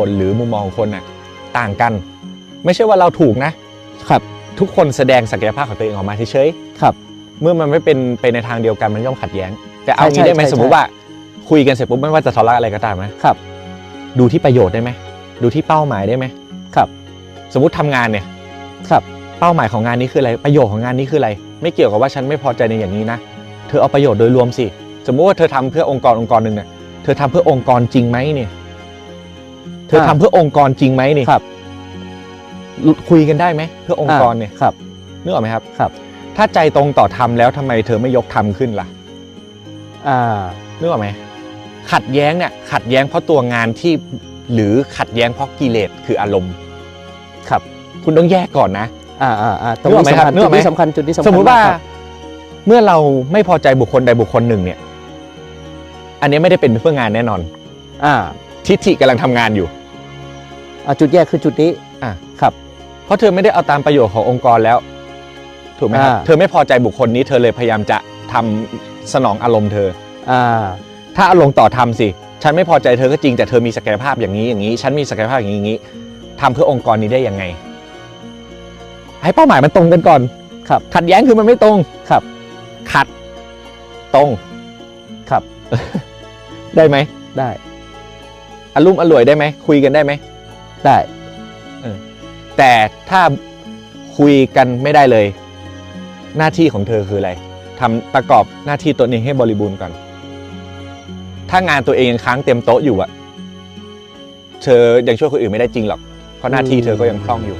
ผลหรือมุมมองของคนน่ะต่างกัน ไม่ใช่ว่าเราถูกนะครับ ทุกคนแสดงศักยภาพของตัวเองออกมาเฉยครับ ๆเมื่อมันไม่เป็นไปในทางเดียวกันมันย่อมขัดแย้ง แต่เอาใช่งี้ได้ไหมใช่ สมมติว่าคุยกันเสร็จปุ๊บไม่ว่าจะทะเลาะอะไรก็ตามนะครับ ดูที่ประโยชน์ได้ไหมดูที่เป้าหมายได้ไหมครับ สมมติทำงานเนี่ย ครับ เป้าหมายของงานนี้คืออะไรประโยชน์ของงานนี้คืออะไร ไม่เกี่ยวกับว่าฉันไม่พอใจในอย่างนี้นะ เธอเอาประโยชน์โดยรวมสิ สมมุติว่าเธอทำเพื่อองค์กรองค์กรหนึ่งเนี่ยเธอทำเพื่อองค์กรจริงไหมเนี่ย เธอทำอ่าเพื่อองค์กรจริงไหมนี่ครับ คุยกันได้ไหมเพื่อองค์กรเนี่ยครับนึกออกไหมครับ ครับ ถ้าใจตรงต่อธรรมแล้วทำไมเธอไม่ยกธรรมขึ้นล่ะอ่านึกออกไหมขัดแย้งเนี่ยขัดแย้งเพราะตัวงานที่หรือขัดแย้งเพราะกิเลสคืออารมณ์ครับ คุณต้องแยกก่อนนะ อ่าอ่าอ่าตรงนึกออกนี้ไหมครับสำคัญนึกอจุอดกไหม นี้สำคัญจุดนี้สำคัญสมมุติว่ากครับ เมื่อเราไม่พอใจบุคคลใดบุคคลหนึ่งเนี่ย อันนี้ไม่ได้เป็นเพื่องานแน่นอน อ่า ทิฏฐิกำลังทำงานอยู่ อ่าจุดแยกคือจุดนี้อะ ครับ เพราะเธอไม่ได้เอาตามประโยชน์ขององค์กรแล้ว ถูกไหมครับอ่า เธอไม่พอใจบุคคลนี้เธอเลยพยายามจะทำสนองอารมณ์เธอ อ่า ถ้าอารมณ์ต่อทำสิ ฉันไม่พอใจเธอก็จริงแต่เธอมีศักยภาพอย่างนี้อย่างนี้ ฉันมีศักยภาพอย่างนี้อย่างนี้ทำเพื่อองค์กรนี้ได้ยังไง ให้เป้าหมายมันตรงกันก่อนครับ ขัดแย้งคือมันไม่ตรงครับ ขัด ตรงครับ ได้ไหมได้ อารมณ์อร่วยได้ไหมคุยกันได้ไหม ได้แต่ถ้าคุยกันไม่ได้เลย หน้าที่ของเธอคืออะไรทำประกอบหน้าที่ตัวเองให้บริบูรณ์ก่อน ถ้างานตัวเองยังค้างเต็มโต๊ะอยู่อะเธอยังช่วยคนอื่นไม่ได้จริงหรอก เพราะหน้าที่เธอก็ยังคล่องอยู่